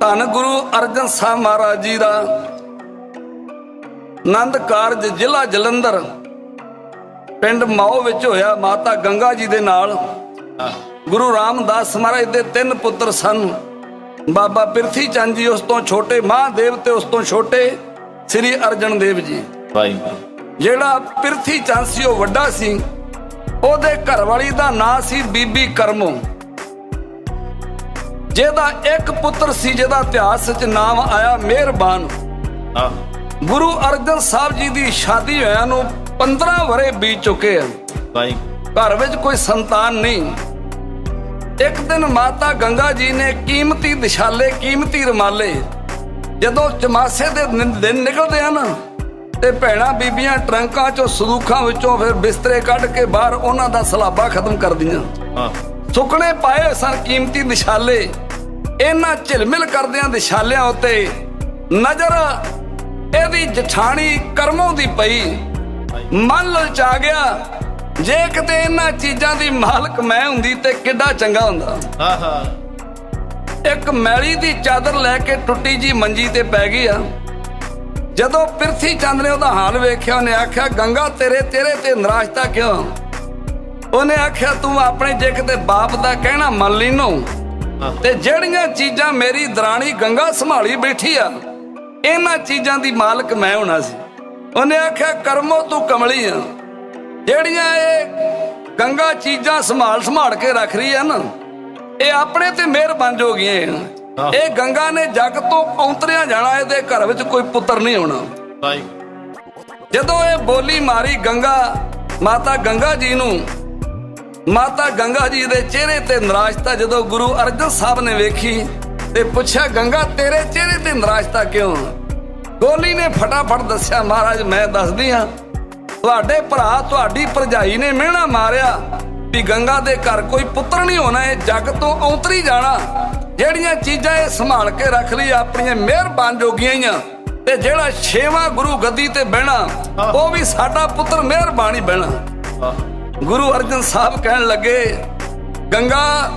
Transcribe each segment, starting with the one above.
ਧੰਨ ਗੁਰੂ ਅਰਜਨ ਸਾਹਿਬ ਮਹਾਰਾਜ ਜੀ ਦਾ ਆਨੰਦ ਕਾਰਜ ਜ਼ਿਲ੍ਹਾ ਜਲੰਧਰ ਪਿੰਡ ਮਾਓ ਵਿੱਚ ਹੋਇਆ ਮਾਤਾ ਗੰਗਾ ਜੀ ਦੇ ਨਾਲ। ਗੁਰੂ ਰਾਮਦਾਸ ਮਹਾਰਾਜ ਦੇ ਤਿੰਨ ਪੁੱਤਰ ਸਨ। ਬਾਬਾ ਪਿਰਥੀ ਚੰਦ ਜੀ ਉਸ ਤੋਂ ਛੋਟੇ ਮਹਾਦੇਵ ਤੇ ਉਸ ਤੋਂ ਛੋਟੇ ਸ੍ਰੀ ਅਰਜਨ ਦੇਵ ਜੀ। ਵਾਹਿਗੁਰੂ। ਜਿਹੜਾ ਪਿਰਥੀ ਚੰਦ ਸੀ ਉਹ ਵੱਡਾ ਸੀ। ਉਹਦੇ ਘਰਵਾਲੀ ਦਾ ਨਾਂ ਸੀ ਬੀਬੀ ਕਰਮੋ। ਜਿਹਦਾ ਇੱਕ ਪੁੱਤਰ ਸੀ ਜਿਹਦਾ ਇਤਿਹਾਸ ਵਿੱਚ ਨਾਮ ਆਇਆ ਮਿਹਰਬਾਨ। ਆ ਗੁਰੂ ਅਰਜਨ ਸਾਹਿਬ ਜੀ ਦੀ ਸ਼ਾਦੀ ਹੋਇਆ ਨੂੰ 15 ਵਰੇ ਬੀਤ ਚੁੱਕੇ ਆ ਵਾਹਿਗੁਰੂ ਘਰ ਵਿੱਚ ਕੋਈ ਸੰਤਾਨ ਨਹੀਂ। ਇੱਕ ਦਿਨ ਮਾਤਾ ਗੰਗਾ ਜੀ ਨੇ ਕੀਮਤੀ ਦਿਸ਼ਾਲੇ ਕੀਮਤੀ ਰਮਾਲੇ ਜਦੋਂ ਚਮਾਸੇ ਦੇ ਦਿਨ ਨਿਕਲਦੇ ਆ ਨਾ ਤੇ ਭੈਣਾਂ ਬੀਬੀਆਂ ਟਰੰਕਾਂ ਚੋਂ ਸੰਦੂਖਾਂ ਵਿੱਚੋਂ ਫਿਰ ਬਿਸਤਰੇ ਕੱਢ ਕੇ ਬਾਹਰ ਉਹਨਾਂ ਦਾ ਸਲਾਬਾ ਖਤਮ ਕਰਦੀਆਂ। ਆ ਸੁੱਕਣੇ ਪਾਏ ਸਨ ਕੀਮਤੀ ਦਿਸ਼ਾਲੇ। ਇਹਨਾਂ ਝਿਲਮਿਲ ਕਰਦਿਆਂ ਦਿਸ਼ਾਲਿਆਂ ਉੱਤੇ ਨਜ਼ਰ ਇਹਦੀ ਜਠਾਣੀ ਕਰਮੋਂ ਦੀ ਪਈ। ਮਨ ਲਲਚਾ ਗਿਆ। ਜੇ ਕਿਤੇ ਇਹਨਾਂ ਚੀਜ਼ਾਂ ਦੀ ਮਾਲਕ ਮੈਂ ਹੁੰਦੀ ਤੇ ਕਿੱਡਾ ਚੰਗਾ ਹੁੰਦਾ। ਆਹਾ। ਇੱਕ ਮੈਲੀ ਦੀ ਚਾਦਰ ਲੈ ਕੇ ਟੁੱਟੀ ਜੀ ਮੰਜੀ ਤੇ ਪੈ ਗਈ ਆ। ਜਦੋਂ ਪਿਰਥੀ ਚੰਦ ਨੇ ਉਹਦਾ ਹਾਲ ਵੇਖਿਆ ਉਹਨੇ ਆਖਿਆ ਗੰਗਾ ਤੇਰੇ ਤੇਰੇ ਤੇ ਨਿਰਾਸ਼ਤਾ ਕਿਉਂ? ਉਹਨੇ ਆਖਿਆ ਤੂੰ ਆਪਣੇ ਜੇ ਕਿਤੇ ਬਾਪ ਦਾ ਕਹਿਣਾ ਮੰਨ ਲਈ ਨੂੰ ਤੇ ਜਿਹੜੀਆਂ ਚੀਜ਼ਾਂ ਮੇਰੀ ਦਰਾਣੀ ਗੰਗਾ ਸੰਭਾਲੀ ਬੈਠੀ ਆ ਇਹਨਾਂ ਚੀਜ਼ਾਂ ਦੀ ਮਾਲਕ ਮੈਂ ਹੋਣਾ ਸੀ। ਉਹਨੇ ਆਖਿਆ ਕਰਮੋ ਤੂੰ ਕਮਲੀ ਆ। ਜਿਹੜੀਆਂ ਇਹ ਗੰਗਾ ਚੀਜ਼ਾਂ ਸੰਭਾਲ ਸੰਭਾਲ ਕੇ ਰੱਖ ਰਹੀ ਆ ਨਾ ਇਹ ਆਪਣੇ ਤੇ ਮਿਹਰ ਬਣ ਜੋਗੀਆਂ ਆ। ਇਹ ਗੰਗਾ ਨੇ ਜੱਗ ਤੋਂ ਔਂਤਰਿਆ ਜਾਣਾ ਇਹਦੇ ਘਰ ਵਿੱਚ ਕੋਈ ਪੁੱਤਰ ਨਹੀਂ ਹੋਣਾ। ਜਦੋਂ ਇਹ ਬੋਲੀ ਮਾਰੀ ਗੰਗਾ ਮਾਤਾ ਗੰਗਾ ਜੀ ਨੂੰ ਮਾਤਾ ਗੰਗਾ ਜੀ ਦੇ ਚਿਹਰੇ ਤੇ ਨਿਰਾਸ਼ਤਾ ਜਦੋਂ ਗੁਰੂ ਅਰਜਨ ਸਾਹਿਬ ਨੇ ਵੇਖੀ ਤੇ ਪੁੱਛਿਆ, ਗੰਗਾ, ਤੇਰੇ ਚਿਹਰੇ ਤੇ ਨਿਰਾਸ਼ਤਾ ਕਿਉਂ? ਗੋਲੀ ਨੇ ਫਟਾਫਟ ਦੱਸਿਆ, ਮਹਾਰਾਜ, ਮੈਂ ਦੱਸਦੀ ਹਾਂ। ਤੁਹਾਡੇ ਭਰਾ, ਤੁਹਾਡੀ ਭਰਜਾਈ ਨੇ ਮਿਹਣਾ ਮਾਰਿਆ ਵੀ ਗੰਗਾ ਦੇ ਘਰ ਕੋਈ ਪੁੱਤਰ ਨਹੀਂ ਹੋਣਾ, ਇਹ ਜੱਗ ਤੋਂ ਔਂਤਰੀ ਜਾਣਾ। ਜਿਹੜੀਆਂ ਚੀਜ਼ਾਂ ਇਹ ਸੰਭਾਲ ਕੇ ਰੱਖ ਲਈ ਆਪਣੀਆਂ ਮਿਹਰਬਾਨ ਜੋਗੀਆਂ ਹੀ ਆ। ਤੇ ਜਿਹੜਾ ਛੇਵਾਂ ਗੁਰੂ ਗੱਦੀ ਤੇ ਬਹਿਣਾ, ਉਹ ਵੀ ਸਾਡਾ ਪੁੱਤਰ ਮਿਹਰਬਾਨ ਹੀ ਬਹਿਣਾ। ਗੁਰੂ ਅਰਜਨ ਸਾਹਿਬ ਕਹਿਣ ਲੱਗੇ ਗੰਗਾ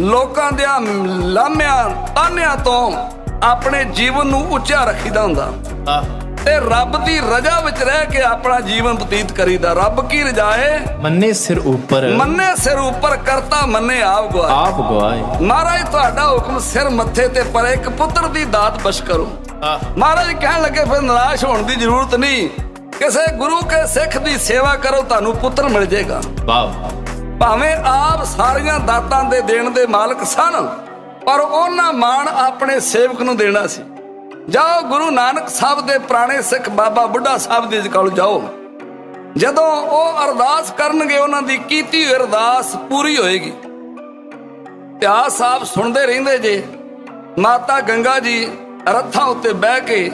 ਲੋਕਾਂ ਦੇ ਲਾਮਿਆਂ ਤਾਨਿਆਂ ਤੋਂ ਆਪਣੇ ਜੀਵਨ ਨੂੰ ਉੱਚਾ ਰੱਖੀਦਾ ਹੁੰਦਾ। ਤੇ ਰੱਬ ਦੀ ਰਜਾ ਵਿੱਚ ਰਹਿ ਕੇ ਆਪਣਾ ਜੀਵਨ ਬਤੀਤ ਕਰੀਦਾ। ਰੱਬ ਕੀ ਰਜਾਏ ਮੰਨੇ ਸਿਰ ਉੱਪਰ। ਮੰਨੇ ਸਿਰ ਉੱਪਰ ਕਰਤਾ ਮੰਨੇ ਆਪ ਗਵਾ ਆਪ ਗਵਾਏ। ਮਹਾਰਾਜ ਤੁਹਾਡਾ ਹੁਕਮ ਸਿਰ ਮੱਥੇ ਤੇ ਪਰ ਇੱਕ ਪੁੱਤਰ ਦੀ ਦਾਤ ਬਸ਼ ਕਰੋ। ਮਹਾਰਾਜ ਕਹਿਣ ਲੱਗੇ ਫਿਰ ਨਿਰਾਸ਼ ਹੋਣ ਦੀ ਜ਼ਰੂਰਤ ਨਹੀਂ। ਕਿਸੇ ਗੁਰੂ ਕੇ ਸਿੱਖ ਦੀ ਸੇਵਾ ਕਰੋ ਤੁਹਾਨੂੰ ਪੁੱਤਰ ਮਿਲ ਜਾਏਗਾ। ਵਾਹ ਭਾਵੇਂ ਆਪ ਸਾਰੀਆਂ ਦਾਤਾਂ ਦੇ ਦੇਣ ਦੇ ਮਾਲਕ ਸਨ ਪਰ ਉਹਨਾਂ ਮਾਣ ਆਪਣੇ ਸੇਵਕ ਨੂੰ ਦੇਣਾ ਸੀ। ਜਾਓ ਗੁਰੂ ਨਾਨਕ ਸਾਹਿਬ ਦੇ ਪੁਰਾਣੇ ਸਿੱਖ ਬਾਬਾ ਬੁੱਢਾ ਸਾਹਿਬ ਦੇ ਕੋਲ ਜਾਓ। ਜਦੋਂ ਉਹ ਅਰਦਾਸ ਕਰਨਗੇ ਉਹਨਾਂ ਦੀ ਕੀਤੀ ਹੋਈ ਅਰਦਾਸ ਪੂਰੀ ਹੋਏਗੀ। ਇਤਿਹਾਸ ਸਾਹਿਬ ਸੁਣਦੇ ਰਹਿੰਦੇ ਜੇ। ਮਾਤਾ ਗੰਗਾ ਜੀ ਰੱਥਾਂ ਉੱਤੇ ਬਹਿ ਕੇ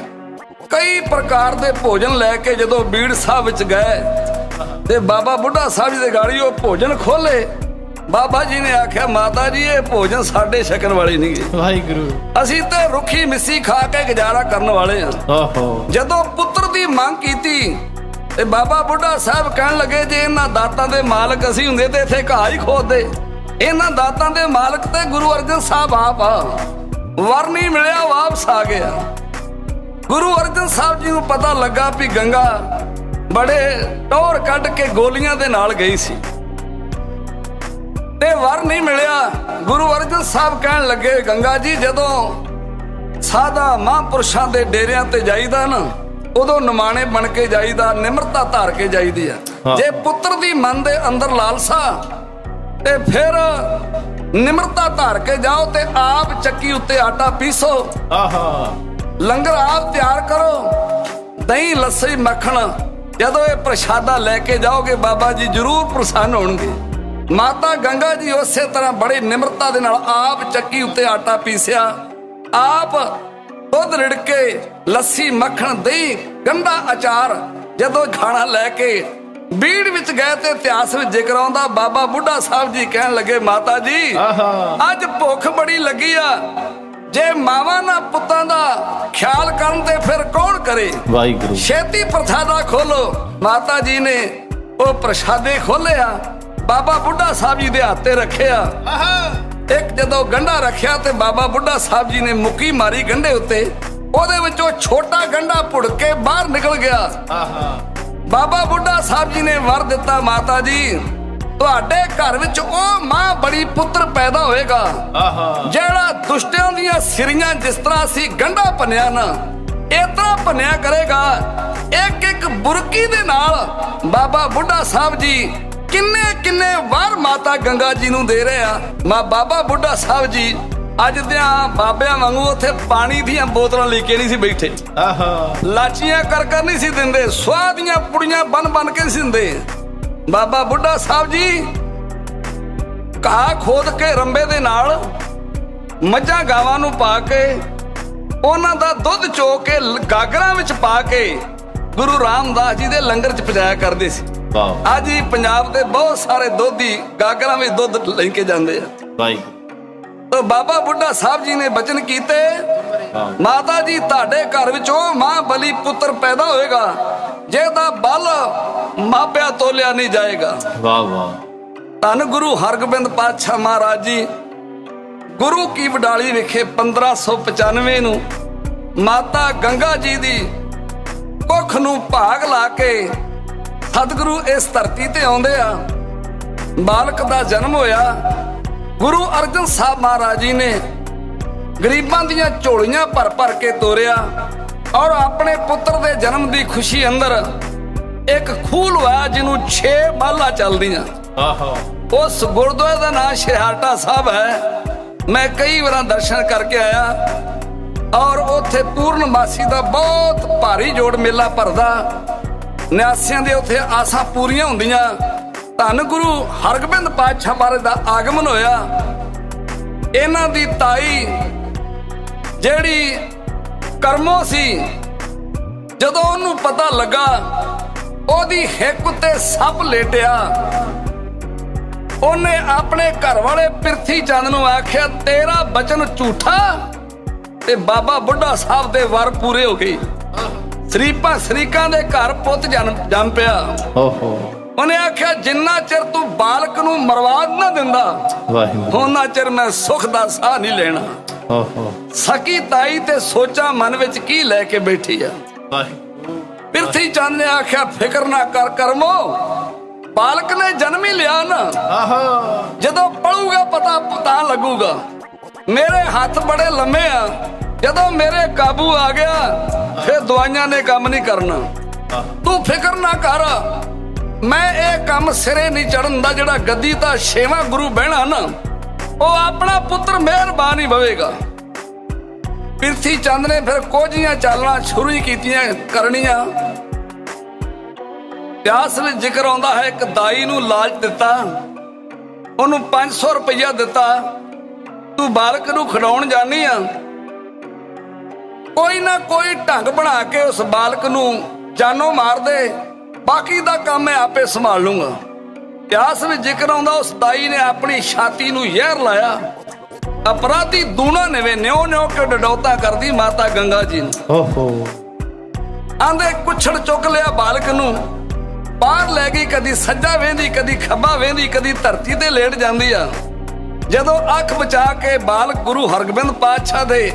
ਕਈ ਪ੍ਰਕਾਰ ਦੇ ਭੋਜਨ ਲੈ ਕੇ ਜਦੋਂ ਬੀੜ ਸਾਹਿਬ ਵਿੱਚ ਗਏ ਤੇ ਬਾਬਾ ਬੁੱਢਾ ਸਾਹਿਬ ਜੀ ਦੇ ਗਾੜੀ ਉਹ ਭੋਜਨ ਖੋਲੇ ਬਾਬਾ ਜੀ ਨੇ ਆਖਿਆ ਮਾਤਾ ਜੀ ਇਹ ਭੋਜਨ ਸਾਡੇ ਛਕਣ ਵਾਲੇ ਨਹੀਂਗੇ ਵਾਹਿਗੁਰੂ। ਅਸੀਂ ਤੇ ਰੁੱਖੀ ਮਿੱਸੀ ਖਾ ਕੇ ਗੁਜ਼ਾਰਾ ਕਰਨ ਵਾਲੇ ਓਹੋ ਜਦੋਂ ਪੁੱਤਰ ਦੀ ਮੰਗ ਕੀਤੀ ਤੇ ਬਾਬਾ ਬੁੱਢਾ ਸਾਹਿਬ ਕਹਿਣ ਲੱਗੇ ਜੇ ਇਹਨਾਂ ਦਾਤਾਂ ਦੇ ਮਾਲਕ ਅਸੀਂ ਹੁੰਦੇ ਤੇ ਇੱਥੇ ਘਾਹ ਹੀ ਖੋਦਦੇ। ਇਹਨਾਂ ਦਾਤਾਂ ਦੇ ਮਾਲਕ ਤੇ ਗੁਰੂ ਅਰਜਨ ਸਾਹਿਬ ਆਪ ਆ। ਵਰ ਨਹੀਂ ਮਿਲਿਆ ਵਾਪਸ ਆ ਗਿਆ। ਗੁਰੂ ਅਰਜਨ ਸਾਹਿਬ ਜੀ ਨੂੰ ਪਤਾ ਲੱਗਾ ਵੀ ਗੰਗਾ ਬੜੇ ਟੌਰ ਕੱਢ ਕੇ ਗੋਲੀਆਂ ਦੇ ਨਾਲ ਗਈ ਸੀ। ਤੇ ਵਰ ਨਹੀਂ ਮਿਲਿਆ। ਗੁਰੂ ਅਰਜਨ ਸਾਹਿਬ ਕਹਿਣ ਲੱਗੇ ਗੰਗਾ ਜੀ ਜਦੋਂ ਸਾਦਾ ਮਹਾਂਪੁਰਸ਼ਾਂ ਦੇ ਡੇਰਿਆਂ ਤੇ ਜਾਈਦਾ ਨਾ ਉਦੋਂ ਨਿਮਾਣੇ ਬਣ ਕੇ ਜਾਈਦਾ ਨਿਮਰਤਾ ਧਾਰ ਕੇ ਜਾਈਦੀ ਆ। ਜੇ ਪੁੱਤਰ ਦੀ ਮਨ ਦੇ ਅੰਦਰ ਲਾਲਸਾ ਤੇ ਫਿਰ ਨਿਮਰਤਾ ਧਾਰ ਕੇ ਜਾਓ ਤੇ ਆਪ ਚੱਕੀ ਉੱਤੇ ਆਟਾ ਪੀਸੋ। ਆਹਾ। ਲੰਗਰ ਆਪ ਤਿਆਰ ਕਰੋ। ਦਹੀਂ ਲੱਸੀ ਮੱਖਣ ਜਦੋਂ ਇਹ ਪ੍ਰਸ਼ਾਦਾ ਲੈ ਕੇ ਜਾਓਗੇ ਬਾਬਾ ਜੀ ਜ਼ਰੂਰ ਪ੍ਰਸੰਨ ਹੋਣਗੇ। ਮਾਤਾ ਗੰਗਾ ਜੀ ਉਸੇ ਤਰ੍ਹਾਂ ਬੜੀ ਨਿਮਰਤਾ ਦੇ ਨਾਲ ਆਪ ਚੱਕੀ ਉੱਤੇ ਆਟਾ ਪੀਸਿਆ। ਆਪ ਦੁੱਧ ਰਿੜਕੇ ਲੱਸੀ ਮੱਖਣ ਦਹੀਂ ਗੰਡਾ ਅਚਾਰ ਜਦੋਂ ਖਾਣਾ ਲੈ ਕੇ ਬੀੜ ਵਿੱਚ ਗਏ ਤੇ ਇਤਿਹਾਸ ਵਿੱਚ ਜ਼ਿਕਰ ਆਉਂਦਾ ਬਾਬਾ ਬੁੱਢਾ ਸਾਹਿਬ ਜੀ ਕਹਿਣ ਲੱਗੇ ਮਾਤਾ ਜੀ ਆਹਾ। ਅੱਜ ਭੁੱਖ ਬੜੀ ਲੱਗੀ ਆ। ਜੇ ਮਾਵਾਂ ਨਾ ਪੁੱਤਾਂ ਦਾ ਖਿਆਲ ਕਰਨ ਤੇ ਫਿਰ ਕੌਣ ਕਰੇ? ਵਾਹਿਗੁਰੂ। ਛੇਤੀ ਪ੍ਰਸਾਦਾ ਖੋਲੋ। ਮਾਤਾ ਜੀ ਨੇ ਉਹ ਪ੍ਰਸ਼ਾਦੇ ਖੋਲਿਆ ਬਾਬਾ ਬੁੱਢਾ ਸਾਹਿਬ ਜੀ ਦੇ ਹੱਥੇ ਰੱਖਿਆ ਇੱਕ ਜਦੋਂ ਗੰਢਾ ਰੱਖਿਆ ਤੇ ਬਾਬਾ ਬੁੱਢਾ ਸਾਹਿਬ ਜੀ ਨੇ ਮੁੱਕੀ ਮਾਰੀ ਗੰਢੇ ਉੱਤੇ ਉਹਦੇ ਵਿੱਚੋਂ ਛੋਟਾ ਗੰਢਾ ਪੁੜ ਕੇ ਬਾਹਰ ਨਿਕਲ ਗਿਆ। ਆਹਾ। ਬਾਬਾ ਬੁੱਢਾ ਸਾਹਿਬ ਜੀ ਨੇ ਵਰ ਦਿੱਤਾ ਮਾਤਾ ਜੀ। ਤੁਹਾਡੇ ਘਰ ਵਿੱਚ ਉਹ ਮਾਂ ਬੜੀ ਪੁੱਤਰ ਪੈਦਾ ਹੋਏਗਾ। ਆਹਾ। ਜਿਹੜਾ ਦੁਸ਼ਟਿਆਂ ਦੀਆਂ ਸਿਰੀਆਂ ਜਿਸ ਤਰ੍ਹਾਂ ਅਸੀਂ ਗੰਢਾ ਭੰਨਿਆ ਨਾ ਤਰ੍ਹਾਂ ਭੰਨਿਆ ਕਰੇਗਾ। ਇੱਕ ਇੱਕ ਬੁਰਕੀ ਦੇ ਨਾਲ ਬਾਬਾ ਬੁੱਢਾ ਸਾਹਿਬ ਜੀ ਕਿੰਨੇ ਕਿੰਨੇ ਵਾਰ ਮਾਤਾ ਗੰਗਾ ਜੀ ਨੂੰ ਦੇ ਰਹੇ ਆ। ਮਾ ਬਾਬਾ ਬੁੱਢਾ ਸਾਹਿਬ ਜੀ ਅੱਜ ਦਿਆਂ ਬਾਬਿਆਂ ਵਾਂਗੂ ਉੱਥੇ ਪਾਣੀ ਦੀਆਂ ਬੋਤਲਾਂ ਲੈ ਕੇ ਨਹੀਂ ਸੀ ਬੈਠੇ। ਆਹਾ। ਲਾਚੀਆਂ ਕਰ ਕਰ ਨਹੀਂ ਸੀ ਦਿੰਦੇ ਸਵਾਹ ਦੀਆਂ ਪੁੜੀਆਂ ਬਨ ਬਨ ਕੇ ਸੀ ਦਿੰਦੇ। ਬਾਬਾ ਬੁੱਢਾ ਸਾਹਿਬ ਜੀ ਘਾਹ ਖੋਦ ਕੇ ਰੰਬੇ ਦੇ ਨਾਲ ਮੱਝਾਂ ਗਾਵਾਂ ਨੂੰ ਪਾ ਕੇ ਉਹਨਾਂ ਦਾ ਦੁੱਧ ਚੋ ਕੇ ਗਾਗਰਾਂ ਵਿੱਚ ਪਾ ਕੇ ਗੁਰੂ ਰਾਮਦਾਸ ਜੀ ਦੇ ਲੰਗਰ 'ਚ ਪਜਾਇਆ ਕਰਦੇ ਸੀ। ਵਾਹ। ਅੱਜ ਹੀ ਪੰਜਾਬ ਦੇ ਬਹੁਤ ਸਾਰੇ ਦੋਧੀ ਗਾਗਰਾਂ ਵਿੱਚ ਦੁੱਧ ਲੈ ਕੇ ਜਾਂਦੇ ਆ। ਵਾਹਿਗੁਰੂ। ਤਾਂ ਬਾਬਾ ਬੁੱਢਾ ਸਾਹਿਬ ਜੀ ਨੇ ਬਚਨ ਕੀਤੇ ਮਾਤਾ ਜੀ ਤੁਹਾਡੇ ਘਰ ਵਿੱਚ ਮਾਂ ਬਲੀ ਪੁੱਤਰ ਪੈਦਾ ਹੋਏਗਾ। ਜਿਹਦਾ ਬਲ ਮਾਪਿਆਂ ਤੋਲਿਆ ਨਹੀਂ ਜਾਏਗਾ। ਵਾਹ ਵਾਹ। ਧੰਨ ਗੁਰੂ ਹਰਗੋਬਿੰਦ ਪਾਤਸ਼ਾਹ ਮਹਾਰਾਜ ਜੀ ਗੁਰੂ ਕੀ ਵਡਾਲੀ ਵਿਖੇ 1595 ਨੂੰ ਮਾਤਾ ਗੰਗਾ ਜੀ ਦੀ ਕੁੱਖ ਨੂੰ ਭਾਗ ਲਾ ਕੇ ਸਤਿਗੁਰੂ ਇਸ ਧਰਤੀ ਤੇ ਆਉਂਦੇ ਆ। ਬਾਲਕ ਦਾ ਜਨਮ ਹੋਇਆ। ਗੁਰੂ ਅਰਜਨ ਸਾਹਿਬ ਮਹਾਰਾਜ ਜੀ ਨੇ ਗਰੀਬਾਂ ਦੀਆਂ ਝੋਲੀਆਂ ਭਰ ਭਰ ਕੇ ਤੋਰਿਆ। ਔਰ ਆਪਣੇ ਪੁੱਤਰ ਦੇ ਜਨਮ ਦੀ ਖੁਸ਼ੀ ਅੰਦਰ ਇੱਕ ਖੂਹ ਲਵਾਇਆ ਜਿਹਨੂੰ 6 ਬਾਲਾਂ ਚੱਲਦੀਆਂ। ਆਹਾ। ਉਸ ਗੁਰਦੁਆਰੇ ਦਾ ਨਾਮ ਸ਼ਿਹਾਟਾ ਸਾਹਿਬ ਹੈ। ਮੈਂ ਕਈ ਵਾਰਾਂ ਦਰਸ਼ਨ ਕਰਕੇ ਆਇਆ ਔਰ ਉੱਥੇ ਪੂਰਨਮਾਸੀ ਦਾ ਬਹੁਤ ਭਾਰੀ ਜੋੜ ਮੇਲਾ ਭਰਦਾ। ਨਿਆਸਿਆਂ ਦੇ ਉੱਥੇ ਆਸਾਂ ਪੂਰੀਆਂ ਹੁੰਦੀਆਂ। ਧੰਨ ਗੁਰੂ ਹਰਗੋਬਿੰਦ ਪਾਤਸ਼ਾਹ ਬਾਰੇ ਦਾ ਆਗਮਨ ਹੋਇਆ। ਇਹਨਾਂ ਦੀ ਤਾਈ ਜਿਹੜੀ ਕਰਮੋ ਸੀ। ਜਦੋਂ ਉਹਨੂੰ ਪਤਾ ਲੱਗਾ ਉਹਦੀ ਹਿੱਕ ਉੱਤੇ ਸੱਪ ਲੇਟਿਆ। ਉਹਨੇ ਆਪਣੇ ਘਰ ਵਾਲੇ ਪਿਰਥੀ ਚੰਦ ਨੂੰ ਆਖਿਆ ਤੇਰਾ ਬਚਨ ਝੂਠਾ ਤੇ ਬਾਬਾ ਬੁੱਢਾ ਸਾਹਿਬ ਦੇ ਵਰ ਪੂਰੇ ਹੋ ਗਏ। ਸਰੀਪਾ ਸਰੀਕਾਂ ਦੇ ਘਰ ਪੁੱਤ ਜਨਮ ਜੰਮ ਪਿਆ। ਓਹੋ। ਉਹਨੇ ਆਖਿਆ ਜਿੰਨਾ ਚਿਰ ਤੂੰ ਬਾਲਕ ਨੂੰ ਮਰਵਾ ਨਾ ਦਿੰਦਾ ਵਾਹਿਗੁਰੂ। ਉਹਨਾਂ ਚਿਰ ਮੈਂ ਸੁੱਖ ਦਾ ਸਾਹ ਨਹੀਂ ਲੈਣਾ। ਸਕੀ ਤਾਈ ਤੇ ਸੋਚਾਂ ਮਨ ਵਿੱਚ ਕੀ ਲੈ ਕੇ ਬੈਠੀ ਆ? ਪਿਰਥੀ ਚੰਦ ਨੇ ਆਖਿਆ ਫਿਕਰ ਨਾ ਕਰ ਕਰਮੋ ਬਾਲਕ ਨੇ ਜਨਮ ਹੀ ਲਿਆ ਨਾ। ਜਦੋਂ ਪੜੂਗਾ ਪਤਾ ਪਤਾ ਲੱਗੂਗਾ। ਮੇਰੇ ਹੱਥ ਬੜੇ ਲੰਮੇ ਆ। ਜਦੋਂ ਮੇਰੇ ਕਾਬੂ ਆ ਗਿਆ ਫਿਰ ਦਵਾਈਆਂ ਨੇ ਕੰਮ ਨਹੀਂ ਕਰਨਾ। ਤੂੰ ਫਿਕਰ ਨਾ ਕਰ। ਮੈਂ ਇਹ ਕੰਮ ਸਿਰੇ ਨਹੀਂ ਚੜਨ ਦਾ ਜਿਹੜਾ ਗੱਦੀ ਦਾ ਛੇਵਾਂ ਗੁਰੂ ਬਹਿਣਾ ਨਾ। ਉਹ ਆਪਣਾ ਪੁੱਤਰ ਮਿਹਰਬਾਨ ਹੀ ਬਵੇਗਾ। ਪਿਰਥੀ ਚੰਦ ਨੇ ਫਿਰ ਕੋਝੀਆਂ ਚਾਲਣਾ ਸ਼ੁਰੂ ਹੀ ਕੀਤੀਆਂ, ਕਰਨੀਆਂ। ਪਿਆਸ ਵਿੱਚ ਜ਼ਿਕਰ ਆਉਂਦਾ ਹੈ, ਇੱਕ ਦਾਈ ਨੂੰ ਲਾਲਚ ਦਿੱਤਾ। ਉਹਨੂੰ 500 ਰੁਪਇਆ ਦਿੱਤਾ। ਤੂੰ ਬਾਲਕ ਨੂੰ ਖਿਡਾਉਣ ਜਾਣੀ ਆ। ਕੋਈ ਨਾ ਕੋਈ ਢੰਗ ਬਣਾ ਕੇ ਉਸ ਬਾਲਕ ਨੂੰ ਜਾਨੋਂ ਮਾਰ ਦੇ। ਬਾਕੀ ਦਾ ਕੰਮ ਮੈਂ ਆਪੇ ਸੰਭਾਲ ਲੂੰਗਾ। ਇਤਿਹਾਸ ਵਿੱਚ ਜ਼ਿਕਰ ਆਉਂਦਾ ਉਸ ਦਾਈ ਨੇ ਆਪਣੀ ਛਾਤੀ ਨੂੰ ਜ਼ਹਿਰ ਲਾਇਆ। ਅਪਰਾਧੀ ਦੂਣਾ ਨਵੇਂ ਨਿਉ ਨਿਉ ਕੇ ਡਡੌਤਾ ਕਰਦੀ ਮਾਤਾ ਗੰਗਾ ਜੀ ਨੂੰ। ਓਹੋ। ਆਂਦੇ ਕੁਛੜ ਚੁੱਕ ਲਿਆ ਬਾਲਕ ਨੂੰ। ਬਾਹਰ ਲੈ ਗਈ ਕਦੀ ਸੱਜਾ ਵੇਂਦੀ ਕਦੀ ਖੱਬਾ ਵੇਂਦੀ ਕਦੀ ਧਰਤੀ ਤੇ ਲੇਟ ਜਾਂਦੀ ਆ। ਜਦੋਂ ਅੱਖ ਬਚਾ ਕੇ ਬਾਲਕ ਗੁਰੂ ਹਰਗੋਬਿੰਦ ਪਾਤਸ਼ਾਹ ਦੇ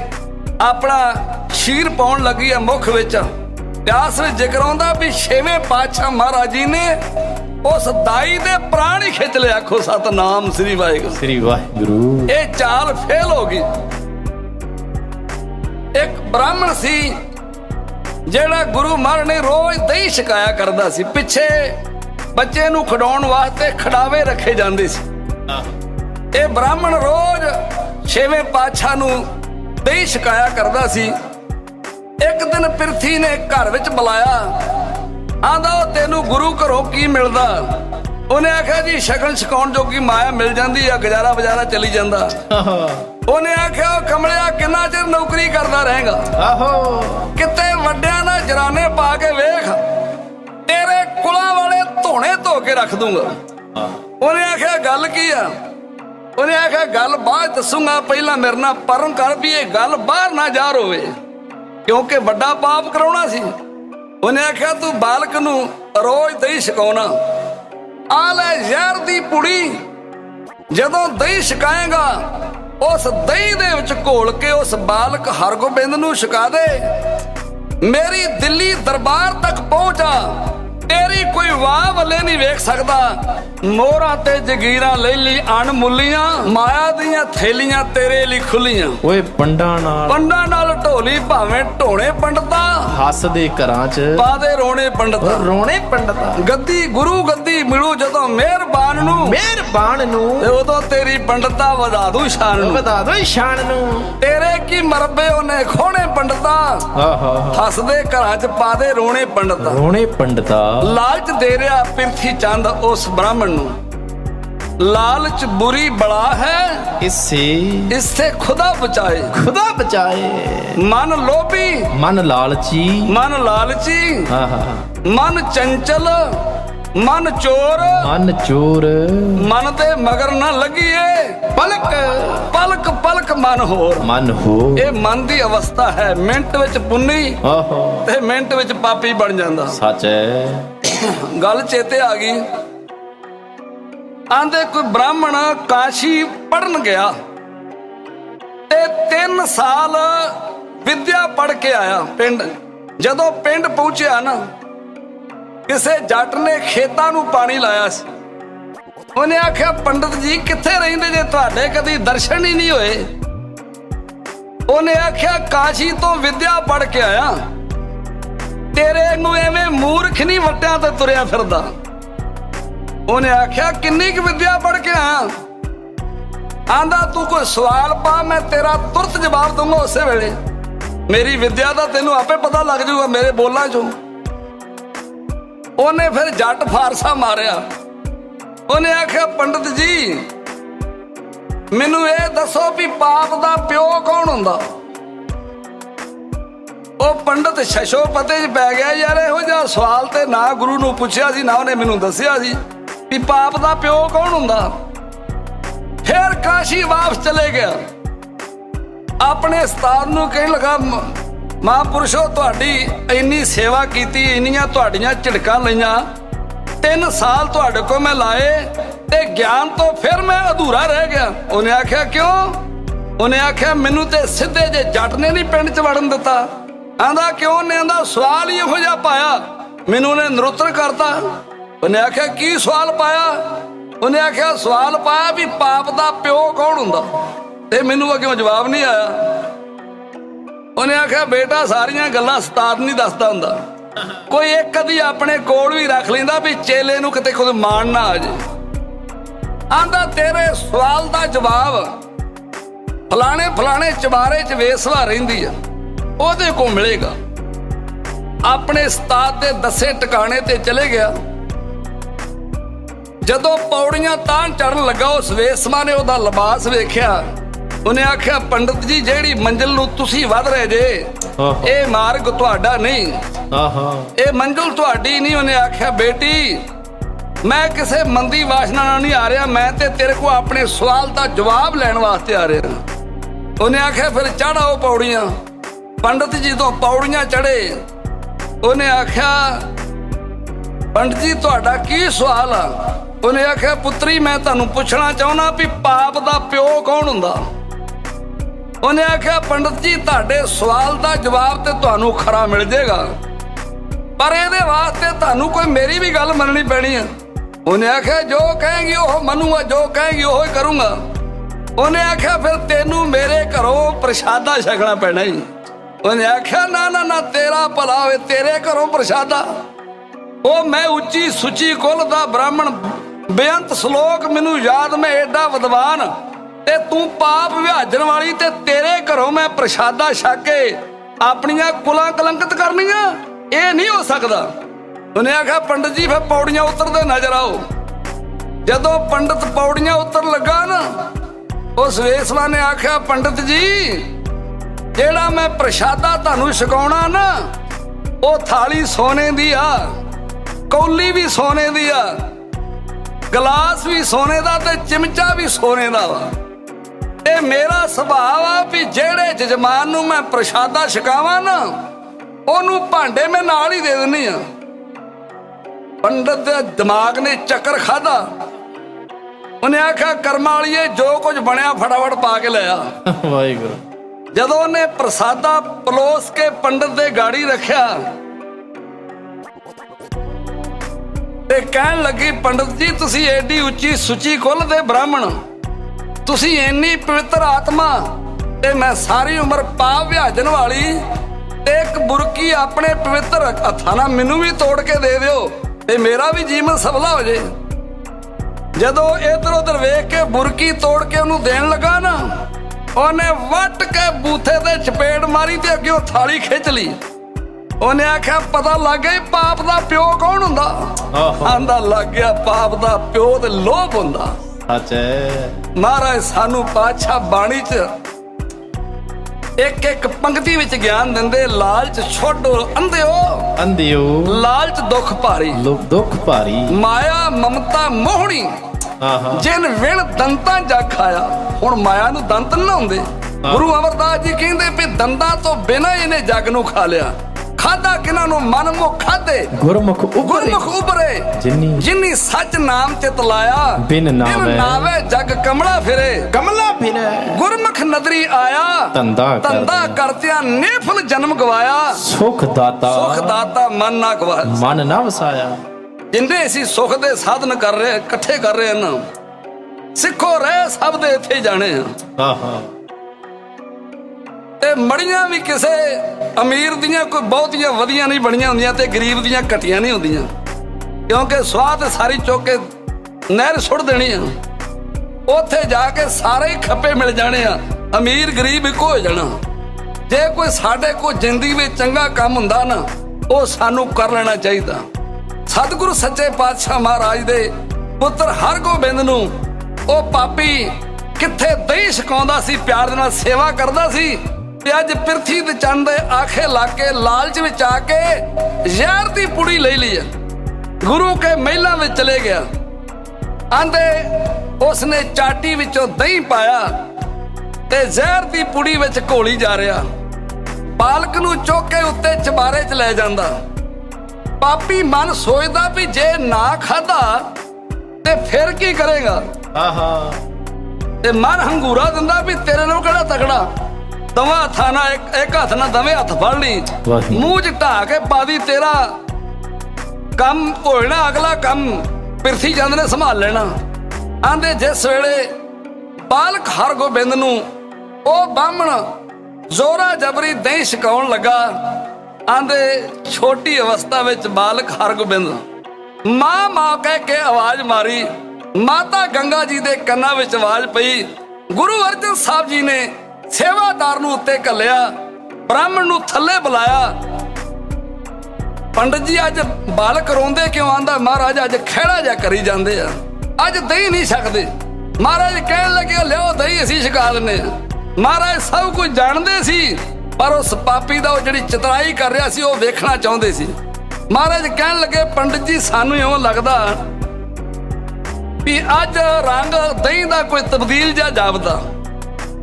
ਆਪਣਾ ਸ਼ੀਰ ਪਾਉਣ ਲੱਗੀ ਆ ਮੁਖ ਵਿੱਚ ਇਤਿਹਾਸ ਵਿੱਚ ਜ਼ਿਕਰ ਆਉਂਦਾ ਵੀ ਛੇਵੇਂ ਪਾਤਸ਼ਾਹ ਮਹਾਰਾਜ ਜੀ ਨੇ ਉਸ ਦਾਈ ਦੇ ਪ੍ਰਾਣ ਹੀ ਖਿੱਚ ਲਿਆ। ਆਖੋ ਸਤਨਾਮ ਸ੍ਰੀ ਵਾਹਿਗੁਰੂ। ਸ੍ਰੀ ਵਾਹਿਗੁਰੂ। ਇਹ ਚਾਲ ਫੇਲ ਹੋ ਗਈ। ਇੱਕ ਬ੍ਰਾਹਮਣ ਸੀ ਜਿਹੜਾ ਗੁਰੂ ਮਹਾਰਾਜ ਨੇ ਰੋਜ਼ ਦਹੀਂ ਛਕਾਇਆ ਕਰਦਾ ਸੀ। ਪਿੱਛੇ ਬੱਚੇ ਨੂੰ ਖਡਾਉਣ ਵਾਸਤੇ ਖੜਾਵੇ ਰੱਖੇ ਜਾਂਦੇ ਸੀ। ਇਹ ਬ੍ਰਾਹਮਣ ਰੋਜ਼ ਛੇਵੇਂ ਪਾਤਸ਼ਾਹ ਨੂੰ ਦਹੀਂ ਛਕਾਇਆ ਕਰਦਾ ਸੀ। ਇੱਕ ਦਿਨ ਪਿਰਥੀ ਨੇ ਘਰ ਵਿੱਚ ਬੁਲਾਇਆ। ਆਂਦਾ ਉਹ ਤੈਨੂੰ ਗੁਰੂ ਘਰੋਂ ਕੀ ਮਿਲਦਾ? ਉਹਨੇ ਆਖਿਆ ਜੀ ਸ਼ਕਲ ਛਕਾਉਣ ਜੋਗੀ ਮਾਇਆ ਮਿਲ ਜਾਂਦੀ ਆ ਗੁਜ਼ਾਰਾ ਬਜ਼ਾਰਾ ਚੱਲੀ ਜਾਂਦਾ। ਆਹਾ, ਉਹਨੇ ਆਖਿਆ ਉਹ ਕਮਲਿਆ ਕਿੰਨਾ ਚਿਰ ਨੌਕਰੀ ਕਰਦਾ ਰਹੇਗਾ? ਆਹੋ। ਕਿਤੇ ਵੱਡਿਆਂ ਨਾਲ ਜਰਾਨੇ ਪਾ ਕੇ ਵੇਖ ਤੇਰੇ ਕੁਲਾਂ ਵਾਲੇ ਧੋਣੇ ਧੋ ਕੇ ਰੱਖ ਦੂੰਗਾ। ਉਹਨੇ ਆਖਿਆ ਗੱਲ ਕੀ ਆ? ਉਹਨੇ ਆਖਿਆ ਗੱਲ ਬਾਅਦ ਦੱਸੂਗਾ ਪਹਿਲਾਂ ਮੇਰੇ ਨਾਲ ਪਰਮ ਕਰ ਵੀ ਇਹ ਗੱਲ ਬਾਹਰ ਨਾ ਜਾਰ ਹੋਵੇ ਕਿਉਂਕਿ ਵੱਡਾ ਪਾਪ ਕਰਾਉਣਾ ਸੀ। ਉਹਨੇ ਆਖਿਆ, ਤੂੰ ਬਾਲਕ ਨੂੰ ਰੋਜ਼ ਦਹੀਂ ਛਕਾਉਣਾ। ਆ ਲੈ ਜ਼ਹਿਰ ਦੀ ਪੁੜੀ। ਜਦੋਂ ਦਹੀਂ ਛਕਾਏਗਾ, ਉਸ ਦਹੀਂ ਦੇ ਵਿੱਚ ਘੋਲ ਕੇ ਉਸ ਬਾਲਕ ਹਰਗੋਬਿੰਦ ਨੂੰ ਛਕਾ ਦੇ। ਮੇਰੀ ਦਿੱਲੀ ਦਰਬਾਰ ਤੱਕ ਪਹੁੰਚਾ। ਤੇਰੀ ਕੋਈ ਵਾਹ ਵੱਲੇ ਨਹੀਂ ਵੇਖ ਸਕਦਾ। ਮੋਹਰਾਂ ਤੇ ਜਗੀਰਾਂ ਲੈ ਲਈ ਅਣਮੁੱਲੀਆਂ ਮਾਇਆ ਦੀਆਂ ਥੇਲੀਆਂ ਤੇਰੇ ਲਈ ਖੁੱਲੀਆਂ। ਓਏ ਪੰਡਾਂ ਨਾਲ ਪੰਡਾਂ ਨਾਲ ਢੋਲੀ ਭਾਵੇਂ ਢੋਣੇ ਪੰਡਤਾ। ਹੱਸਦੇ ਘਰਾਂ 'ਚ। ਪਾਦੇ ਰੋਣੇ ਪੰਡਤਾ। ਰੋਣੇ ਪੰਡਤਾ। ਗੱਦੀ ਗੁਰੂ ਗੱਦੀ ਮਿਲੂ ਜਦੋਂ ਮਿਹਰਬਾਨ ਨੂੰ। ਮਿਹਰਬਾਨ ਨੂੰ। ਤੇ ਉਦੋਂ ਤੇਰੀ ਪੰਡਤਾ ਵਧਾ ਦੂ ਸ਼ਾਨ ਨੂੰ। ਵਧਾ ਦੋ ਸ਼ਾਨ ਨੂੰ। ਤੇਰੇ ਕੀ ਮਰਬੇ ਉਹਨੇ ਖੋਣੇ ਪੰਡਤਾ। ਆਹਾ ਹੱਸਦੇ ਘਰਾਂ 'ਚ ਪਾਦੇ ਰੋਣੇ ਪੰਡਤਾ। ਰੋਣੇ ਪੰਡਤਾ। ਲਾਲਚ ਦੇ ਰਿਹਾ ਪਿਰਥੀ ਚੰਦ ਉਸ ਬ੍ਰਾਹਮਣ ਨੂੰ। ਲਾਲਚ ਬੁਰੀ ਬਲਾ ਹੈ ਇਸੇ ਇਸੇ ਖੁਦਾ ਬਚਾਏ। ਖੁਦਾ ਬਚਾਏ। ਮਨ ਲੋਭੀ ਮਨ ਲਾਲਚੀ। ਮਨ ਲਾਲਚੀ। ਆਹਾ ਮਨ ਚੰਚਲ। ਮਨ ਚੋਰ। ਮਨ ਚੋਰ। ਮਨ ਦੇ ਮਗਰ ਨਾ ਲੱਗੀਏ। ਪਲਕ। ਪਲਕ ਪਲਕ ਮਨ ਹੋਰ। ਮਨ ਹੋ ਇਹ ਮਨ ਦੀ ਅਵਸਥਾ ਹੈ। ਮਿੰਟ ਵਿੱਚ ਪੁੰਨੀ ਆਹੋ। ਤੇ ਮਿੰਟ ਵਿੱਚ ਪਾਪੀ ਬਣ ਜਾਂਦਾ। ਸੱਚ ਹੈ। ਗੱਲ ਚੇਤੇ ਆ ਗਈ। ਆਂਦੇ ਕੋਈ ਬ੍ਰਾਹਮਣ ਕਾਸ਼ੀ ਪੜਨ ਗਿਆ ਤੇ 3 ਸਾਲ ਵਿਦਿਆ ਪੜ ਕੇ ਆਇਆ ਪਿੰਡ। ਜਦੋਂ ਪਿੰਡ ਪਹੁੰਚਿਆ ਨਾ ਕਿਸੇ ਜੱਟ ਨੇ ਖੇਤਾਂ ਨੂੰ ਪਾਣੀ ਲਾਇਆ ਸੀ। ਉਹਨੇ ਆਖਿਆ, ਪੰਡਤ ਜੀ, ਕਿੱਥੇ ਰਹਿੰਦੇ ਜੇ ਤੁਹਾਡੇ? ਕਦੀ ਦਰਸ਼ਨ ਹੀ ਨਹੀਂ ਹੋਏ। ਉਹਨੇ ਆਖਿਆ, ਕਾਸ਼ੀ ਤੋਂ ਵਿਦਿਆ ਪੜ ਕੇ ਆਇਆ। ਤੇਰੇ ਨੂੰ ਐਵੇਂ ਮੂਰਖ ਨਹੀਂ ਵਟਿਆਂ ਤੇ ਤੁਰਿਆ ਫਿਰਦਾ। ਉਹਨੇ ਆਖਿਆ, ਕਿੰਨੀ ਕੁ ਵਿਦਿਆ ਪੜ ਕੇ ਆਇਆ? ਆਂਦਾ, ਤੂੰ ਕੋਈ ਸਵਾਲ ਪਾ, ਮੈਂ ਤੇਰਾ ਤੁਰਤ ਜਵਾਬ ਦੂੰਗਾ ਉਸੇ ਵੇਲੇ। ਮੇਰੀ ਵਿਦਿਆ ਦਾ ਤੈਨੂੰ ਆਪੇ ਪਤਾ ਲੱਗ ਜਾਊਗਾ, ਮੇਰੇ ਬੋਲਾਂ ਚੋਂ। ਉਹਨੇ ਫਿਰ ਜੱਟ ਫਾਰਸਾ ਮਾਰਿਆ। ਉਹਨੇ ਆਖਿਆ, ਪੰਡਤ ਜੀ, ਮੈਨੂੰ ਇਹ ਦੱਸੋ ਵੀ ਪਾਪ ਦਾ ਪਿਓ ਕੌਣ ਹੁੰਦਾ? ਉਹ ਪੰਡਤ ਸ਼ਸ਼ੋਪਤੇ ਚ ਪੈ ਗਿਆ, ਯਾਰ ਇਹੋ ਜਿਹਾ ਸਵਾਲ ਤੇ ਨਾ ਗੁਰੂ ਨੂੰ ਪੁੱਛਿਆ ਸੀ, ਨਾ ਉਹਨੇ ਮੈਨੂੰ ਦੱਸਿਆ ਸੀ ਵੀ ਪਾਪ ਦਾ ਪਿਓ ਕੌਣ ਹੁੰਦਾ? ਫਿਰ ਕਾਸ਼ੀ ਵਾਪਸ ਚਲੇ ਗਿਆ। ਆਪਣੇ ਉਸਤਾਦ ਨੂੰ ਕਹਿਣ ਲਗਾ ਮਹਾਂਪੁਰਸ਼ੋ, ਤੁਹਾਡੀ ਇੰਨੀ ਸੇਵਾ ਕੀਤੀ, ਇੰਨੀਆਂ ਤੁਹਾਡੀਆਂ ਝਿੜਕਾਂ ਲਈਆਂ। ਤਿੰਨ ਸਾਲ ਤੁਹਾਡੇ ਕੋਲ ਮੈਂ ਲਾਏ ਤੇ ਗਿਆਨ ਤੋਂ ਫਿਰ ਮੈਂ ਅਧੂਰਾ ਰਹਿ ਗਿਆ। ਉਹਨੇ ਆਖਿਆ, ਕਿਉਂ? ਉਹਨੇ ਆਖਿਆ, ਮੈਨੂੰ ਤੇ ਸਿੱਧੇ ਜੇ ਜੱਟ ਨੇ ਨਹੀਂ ਪਿੰਡ 'ਚ ਵੜਨ ਦਿੱਤਾ। ਆਂਦਾ ਕਿਉਂ? ਨੇ ਆਂਦਾ ਸਵਾਲ ਹੀ ਇਹੋ ਜਿਹਾ ਪਾਇਆ। ਮੈਨੂੰ ਉਹਨੇ ਨਰੁੱਤਰ ਕਰਤਾ। ਉਹਨੇ ਆਖਿਆ, ਕੀ ਸਵਾਲ ਪਾਇਆ? ਉਹਨੇ ਆਖਿਆ, ਸਵਾਲ ਪਾਇਆ ਵੀ ਪਾਪ ਦਾ ਪਿਓ ਕੌਣ ਹੁੰਦਾ? ਤੇ ਮੈਨੂੰ ਅੱਗੇ ਜਵਾਬ ਨਹੀਂ ਆਇਆ। ਉਹਨੇ ਆਖਿਆ, ਬੇਟਾ, ਸਾਰੀਆਂ ਗੱਲਾਂ ਉਸਤਾਦ ਨਹੀਂ ਦੱਸਦਾ ਹੁੰਦਾ। ਕੋਈ ਇੱਕ ਅਦੀ ਆਪਣੇ ਕੋਲ ਵੀ ਰੱਖ ਲੈਂਦਾ ਵੀ ਚੇਲੇ ਨੂੰ ਕਿਤੇ ਕੋਈ ਮਾਣ ਨਾ ਆ ਜੇ ਆਂਦਾ, ਤੇਰੇ ਸਵਾਲ ਦਾ ਜਵਾਬ ਫਲਾਣੇ ਫਲਾਣੇ ਚਬਾਰੇ ਚ ਵੇਸਵਾ ਰਹਿੰਦੀ ਆ। ਉਹਦੇ ਕੋ ਮਿਲੇਗਾ। ਆਪਣੇ ਉਸਤਾਦ ਦੇ ਦੱਸੇ ਟਿਕਾਣੇ ਤੇ ਚਲੇ ਗਿਆ। ਜਦੋਂ ਪੌੜੀਆਂ ਤਾਂ ਚੜਨ ਲੱਗਾ, ਉਸ ਵੇਸਵਾ ਨੇ ਉਹਦਾ ਲਿਬਾਸ ਵੇਖਿਆ। ਉਹਨੇ ਆਖਿਆ ਪੰਡਤ ਜੀ ਜਿਹੜੀ ਮੰਜ਼ਿਲ ਨੂੰ ਤੁਸੀਂ ਵੱਧ ਰਹੇ ਜੇ ਇਹ ਮਾਰਗ ਤੁਹਾਡਾ ਨਹੀਂ। ਆਹਾ ਇਹ ਮੰਜ਼ਿਲ ਤੁਹਾਡੀ ਨਹੀਂ ਉਹਨੇ ਆਖਿਆ ਬੇਟੀ ਮੈਂ ਕਿਸੇ ਮੰਦੀ ਵਾਸ਼ਨਾ ਨਾਲ ਨਹੀਂ ਆ ਰਿਹਾ ਮੈਂ ਤੇ ਤੇਰੇ ਕੋ ਆਪਣੇ ਸਵਾਲ ਦਾ ਜਵਾਬ ਲੈਣ ਵਾਸਤੇ ਆ ਰਿਹਾ ਉਹਨੇ ਆਖਿਆ ਫਿਰ ਚੜਾਓ ਪੌੜੀਆਂ। ਪੰਡਤ ਜੀ ਤੋਂ ਪੌੜੀਆਂ ਚੜੇ ਉਹਨੇ ਆਖਿਆ ਪੰਡਤ ਜੀ ਤੁਹਾਡਾ ਕੀ ਸਵਾਲ ਆ? ਉਹਨੇ ਆਖਿਆ ਪੁੱਤਰੀ ਮੈਂ ਤੁਹਾਨੂੰ ਪੁੱਛਣਾ ਚਾਹੁੰਦਾ ਵੀ ਪਾਪ ਦਾ ਪਿਓ ਕੌਣ ਹੁੰਦਾ? ਉਹਨੇ ਆਖਿਆ, ਪੰਡਤ ਜੀ, ਤੁਹਾਡੇ ਸਵਾਲ ਦਾ ਜਵਾਬ ਤੇ ਤੁਹਾਨੂੰ ਖਰਾ ਮਿਲ ਜਾਏਗਾ ਪਰ ਇਹਦੇ ਵਾਸਤੇ ਤੁਹਾਨੂੰ ਕੋਈ ਮੇਰੀ ਵੀ ਗੱਲ ਮੰਨਣੀ ਪੈਣੀ ਆ। ਉਹਨੇ ਆਖਿਆ, ਜੋ ਕਹੇਗੀ ਉਹ ਮੰਨੂਗਾ, ਜੋ ਕਹੇਗੀ ਉਹ ਹੀ ਕਰੂੰਗਾ। ਉਹਨੇ ਆਖਿਆ, ਫਿਰ ਤੈਨੂੰ ਮੇਰੇ ਘਰੋਂ ਪ੍ਰਸ਼ਾਦਾ ਛਕਣਾ ਪੈਣਾ ਹੀ ਉਹਨੇ ਆਖਿਆ, ਨਾ ਨਾ ਨਾ, ਤੇਰਾ ਭਲਾ ਹੋਵੇ, ਤੇਰੇ ਘਰੋਂ ਪ੍ਰਸ਼ਾਦਾ। ਉਹ ਮੈਂ ਉੱਚੀ ਸੁੱਚੀ ਕੁੱਲ ਦਾ ਬ੍ਰਾਹਮਣ, ਬੇਅੰਤ ਸ਼ਲੋਕ ਮੈਨੂੰ ਯਾਦ ਮੈਂ ਐਡਾ ਵਿਦਵਾਨ ਤੇ ਤੂੰ ਪਾਪ ਵਿਹਾਜਣ ਵਾਲੀ ਤੇ ਤੇਰੇ ਘਰੋਂ ਮੈਂ ਪ੍ਰਸ਼ਾਦਾ ਛਕ ਕੇ ਆਪਣੀਆਂ ਕੁਲਾਂ ਕਲੰਕਿਤ ਕਰਨੀਆਂ? ਇਹ ਨਹੀਂ ਹੋ ਸਕਦਾ। ਉਹਨੇ ਆਖਿਆ ਪੰਡਤ ਜੀ, ਫਿਰ ਪੌੜੀਆਂ ਉਤਰਦੇ ਨਜ਼ਰ ਆਓ। ਜਦੋਂ ਪੰਡਤ ਪੌੜੀਆਂ ਉਤਰ ਲੱਗਾ ਨਾ ਉਸ ਵੇਸਵਾ ਨੇ ਆਖਿਆ, ਪੰਡਤ ਜੀ, ਜਿਹੜਾ ਮੈਂ ਪ੍ਰਸ਼ਾਦਾ ਤੁਹਾਨੂੰ ਛਕਾਉਣਾ ਨਾ, ਉਹ ਥਾਲੀ ਸੋਨੇ ਦੀ ਆ, ਕੌਲੀ ਵੀ ਸੋਨੇ ਦੀ ਆ, ਗਲਾਸ ਵੀ ਸੋਨੇ ਦਾ ਤੇ ਚਿਮਚਾ ਵੀ ਸੋਨੇ ਦਾ ਵਾ। ਇਹ ਮੇਰਾ ਸੁਭਾਅ ਆ ਵੀ ਜਿਹੜੇ ਜਜਮਾਨ ਨੂੰ ਮੈਂ ਪ੍ਰਸ਼ਾਦਾ ਛਕਾਵਾਂ ਨਾ ਉਹਨੂੰ ਭਾਂਡੇ ਮੈਂ ਨਾਲ ਹੀ ਦੇ ਦਿੰਨੀ ਆ। ਪੰਡਤ ਦੇ ਦਿਮਾਗ ਨੇ ਚੱਕਰ ਖਾਦਾ ਉਹਨੇ ਆਖਿਆ ਕਰਮਾਂ ਵਾਲੀਏ ਜੋ ਕੁਝ ਬਣਿਆ ਫਟਾਫਟ ਪਾ ਕੇ ਲਿਆ ਵਾਹਿਗੁਰੂ। ਜਦੋਂ ਉਹਨੇ ਪ੍ਰਸਾਦਾ ਪਲੋਸ ਕੇ ਪੰਡਤ ਦੇ ਗਾੜੀ ਰੱਖਿਆ ਤੇ ਕਹਿਣ ਲੱਗੀ ਪੰਡਤ ਜੀ ਤੁਸੀਂ ਐਡੀ ਉੱਚੀ ਸੁਚੀ ਕੁੱਲ ਦੇ ਬ੍ਰਾਹਮਣ। ਤੁਸੀਂ ਇੰਨੀ ਪਵਿੱਤਰ ਆਤਮਾ ਤੇ ਮੈਂ ਸਾਰੀ ਉਮਰ ਪਾਪ ਵਿਆਜਣ ਵਾਲੀ ਤੇ ਇੱਕ ਬੁਰਕੀ ਆਪਣੇ ਪਵਿੱਤਰ ਹੱਥਾਂ ਨਾਲ ਮੈਨੂੰ ਵੀ ਤੋੜ ਕੇ ਦੇ ਦਿਓ ਤੇ ਮੇਰਾ ਵੀ ਜੀਵਨ ਸਫਲਾ ਹੋ ਜੇ। ਜਦੋਂ ਇਧਰ ਉਧਰ ਵੇਖ ਕੇ ਬੁਰਕੀ ਤੋੜ ਕੇ ਉਹਨੂੰ ਦੇਣ ਲੱਗਾ ਨਾ ਉਹਨੇ ਵੱਟ ਕੇ ਬੂਥੇ ਤੇ ਚਪੇੜ ਮਾਰੀ ਤੇ ਅੱਗੇ ਥਾਲੀ ਖਿੱਚ ਲਈ। ਉਹਨੇ ਆਖਿਆ ਪਤਾ ਲੱਗ ਗਿਆ ਪਾਪ ਦਾ ਪਿਓ ਕੌਣ ਹੁੰਦਾ? ਆਹੋ। ਆਂਦਾ ਲੱਗ ਗਿਆ ਪਾਪ ਦਾ ਪਿਓ ਤੇ ਲੋਭ ਹੁੰਦਾ। ਸੱਚ ਹੈ। ਮਹਾਰਾਜ ਸਾਨੂੰ ਪਾਤਸ਼ਾਹ ਬਾਣੀ ਚ ਇੱਕ ਇੱਕ ਪੰਕਤੀ ਵਿੱਚ ਗਿਆਨ ਦਿੰਦੇ ਲਾਲਚ ਛੋਡੋ ਅੰਧਿਓ। ਅੰਧਿਓ। ਲਾਲਚ ਦੁੱਖ ਭਾਰੀ। ਲੋਕ ਦੁੱਖ ਭਾਰੀ। ਮਾਇਆ ਮਮਤਾ ਮੋਹਣੀ। ਆਹਾ ਜਿਨ ਵਿਣ ਦੰਤਾਂ ਜਾ ਖਾਇਆ ਹੁਣ ਮਾਇਆ ਨੂੰ ਦੰਤ ਨਾ ਹੁੰਦੇ ਗੁਰੂ ਅਮਰਦਾਸ ਜੀ ਕਹਿੰਦੇ ਵੀ ਦੰਦਾਂ ਤੋਂ ਬਿਨਾਂ ਇਹਨੇ ਜੱਗ ਨੂੰ ਖਾ ਲਿਆ। ਖਾਦਾ ਕਿਨਾਂ ਨੂੰ ਮਨ ਮੁਖ ਖਾਦੇ? ਗੁਰਮੁਖ ਉਗਰੇ ਗੁਰਮੁਖ ਉਬਰੇ ਜਿਨੀ ਜਿਨੀ ਸੱਚ ਨਾਮ ਚਿਤ ਲਾਇਆ ਬਿਨ ਨਾਵੈ। ਨਾਵੇ ਜਗ ਕਮਲਾ ਫਿਰੇ। ਕਮਲਾ ਫਿਰੈ। ਗੁਰਮੁਖ ਨਦਰੀ ਆਇਆ। ਧੰਦਾ ਕਰ ਧੰਦਾ ਕਰਤਿਆਂ ਨੇਫਲ ਜਨਮ ਗਵਾਇਆ। ਸੁਖ ਦਾਤਾ। ਸੁਖ ਦਾਤਾ ਮਨ ਨਾ ਗਵਾ ਮਨ ਨਾ ਵਸਾਇਆ। ਜਿੰਨੇ ਅਸੀਂ ਸੁਖ ਦੇ ਸਾਧਨ ਕਰ ਰਹੇ ਇਕੱਠੇ ਕਰ ਰਹੇ ਹਨ ਸਿੱਖੋ ਰਹਿ ਸਭ ਦੇ ਇੱਥੇ ਜਾਣੇ ਆ ਆਹਾ। ਤੇ ਮੜੀਆਂ ਵੀ ਕਿਸੇ ਅਮੀਰ ਦੀਆਂ ਕੋਈ ਬਹੁਤੀਆਂ ਵਧੀਆਂ ਨਹੀਂ ਬਣੀਆਂ ਹੁੰਦੀਆਂ ਤੇ ਗਰੀਬ ਦੀਆਂ ਘਟੀਆਂ ਨਹੀਂ ਹੁੰਦੀਆਂ। ਕਿਉਂਕਿ ਸਵਾਹ ਤੇ ਸਾਰੀ ਚੁੱਕ ਕੇ ਨਹਿਰ ਸੁੱਟ ਦੇਣੀ ਆ। ਉੱਥੇ ਜਾ ਕੇ ਸਾਰੇ ਹੀ ਖੱਪੇ ਮਿਲ ਜਾਣੇ ਆ। ਅਮੀਰ ਗਰੀਬ ਇੱਕੋ ਹੋ ਜਾਣਾ। ਜੇ ਕੋਈ ਸਾਡੇ ਕੋ ਜ਼ਿੰਦਗੀ ਵਿੱਚ ਚੰਗਾ ਕੰਮ ਹੁੰਦਾ ਨਾ, ਉਹ ਸਾਨੂੰ ਕਰ ਲੈਣਾ ਚਾਹੀਦਾ। ਸਤਿਗੁਰੂ ਸੱਚੇ ਪਾਤਸ਼ਾਹ ਮਹਾਰਾਜ ਦੇ ਪੁੱਤਰ ਹਰਗੋਬਿੰਦ ਨੂੰ ਉਹ ਪਾਪੀ ਕਿੱਥੇ ਦਹੀਂ ਛਕਾਉਂਦਾ ਸੀ, ਪਿਆਰ ਦੇ ਨਾਲ ਸੇਵਾ ਕਰਦਾ ਸੀ ਤੇ ਅੱਜ ਪਿਰਥੀ ਦੇ ਚੰਦ ਆਖੇ ਲਾ ਕੇ ਲਾਲਚ ਵਿੱਚ ਆ ਕੇ ਜ਼ਹਿਰ ਦੀ ਪੁੜੀ ਲੈ ਲਈ ਗੁਰੂ ਕੇ ਮਹਿਲਾਂ ਵਿੱਚ ਚਲੇ ਗਿਆ। ਆਂਦੇ ਉਸਨੇ ਚਾਟੀ ਵਿੱਚੋਂ ਦਹੀਂ ਪਾਇਆ ਤੇ ਜ਼ਹਿਰ ਦੀ ਪੁੜੀ ਵਿੱਚ ਘੋਲੀ ਜਾ ਰਿਹਾ। ਬਾਲਕ ਨੂੰ ਚੁੱਕ ਕੇ ਉੱਤੇ ਚਬਾਰੇ 'ਚ ਲੈ ਜਾਂਦਾ। ਪਾਪੀ ਮਨ ਸੋਚਦਾ ਵੀ ਜੇ ਨਾ ਖਾਦਾ ਤੇ ਫਿਰ ਕੀ ਕਰੇਗਾ? ਆਹਾ। ਤੇ ਮਨ ਹੰਗੂਰਾ ਦਿੰਦਾ ਵੀ ਤੇਰੇ ਨੂੰ ਕਿਹੜਾ ਤਕੜਾ ਦਵਾ ਹੱਥਾਂ ਨਾਲ ਇੱਕ ਇੱਕ ਹੱਥ ਨਾਲ ਦਵੇਂ ਹੱਥ ਫੜ ਲਈ। ਮੂੰਹ 'ਚ ਢਾ ਕੇ ਪਾਦੀ ਤੇਰਾ ਕੰਮ ਹੋਣਾ ਅਗਲਾ ਕੰਮ ਪਿਰਥੀ ਚੰਦ ਨੇ ਸੰਭਾਲ ਲੈਣਾ। ਆਂਦੇ ਜਿਸ ਵੇਲੇ ਬਾਲਕ ਹਰਗੋਬਿੰਦ ਨੂੰ ਉਹ ਬਾਹਮਣ ਜ਼ੋਰਾ ਜਬਰੀ ਦਹੀਂ ਛਕਾਉਣ ਲੱਗਾ ਆਂਦੇ ਛੋਟੀ ਅਵਸਥਾ ਵਿੱਚ ਬਾਲਕ ਹਰਗੋਬਿੰਦ ਮਾਂ ਮਾਂ ਕਹਿ ਕੇ ਆਵਾਜ਼ ਮਾਰੀ। ਮਾਤਾ ਗੰਗਾ ਜੀ ਦੇ ਕੰਨਾਂ ਵਿੱਚ ਆਵਾਜ਼ ਪਈ। ਗੁਰੂ ਅਰਜਨ ਸਾਹਿਬ ਜੀ ਨੇ ਸੇਵਾਦਾਰ ਨੂੰ ਉੱਤੇ ਕੱਲਿਆ ਬ੍ਰਾਹਮਣ ਨੂੰ ਥੱਲੇ ਬੁਲਾਇਆ। ਪੰਡਤ ਜੀ ਅੱਜ ਬਾਲਕ ਰੋਂਦੇ ਕਿਉਂ? ਆਂਦਾ, ਮਹਾਰਾਜ, ਅੱਜ ਖਹਿੜਾ ਜਾ ਕਰੀ ਜਾਂਦੇ ਆ। ਅੱਜ ਦਹੀਂ ਨਹੀਂ ਛਕਦੇ ਮਹਾਰਾਜ ਕਹਿਣ ਲੱਗੇ ਲਿਓ ਦਹੀਂ ਅਸੀਂ ਛਕਾ ਦਿੰਨੇ ਆ। ਮਹਾਰਾਜ ਸਭ ਕੁਝ ਜਾਣਦੇ ਸੀ, ਪਰ ਉਸ ਪਾਪੀ ਦਾ ਉਹ ਜਿਹੜੀ ਚਤਰਾਈ ਕਰ ਰਿਹਾ ਸੀ, ਉਹ ਵੇਖਣਾ ਚਾਹੁੰਦੇ ਸੀ। ਮਹਾਰਾਜ ਕਹਿਣ ਲੱਗੇ, ਪੰਡਤ ਜੀ, ਸਾਨੂੰ ਇਉਂ ਲੱਗਦਾ ਵੀ ਅੱਜ ਰੰਗ ਦਹੀਂ ਦਾ ਕੋਈ ਤਬਦੀਲ ਜਾਂ ਜਾਪਦਾ।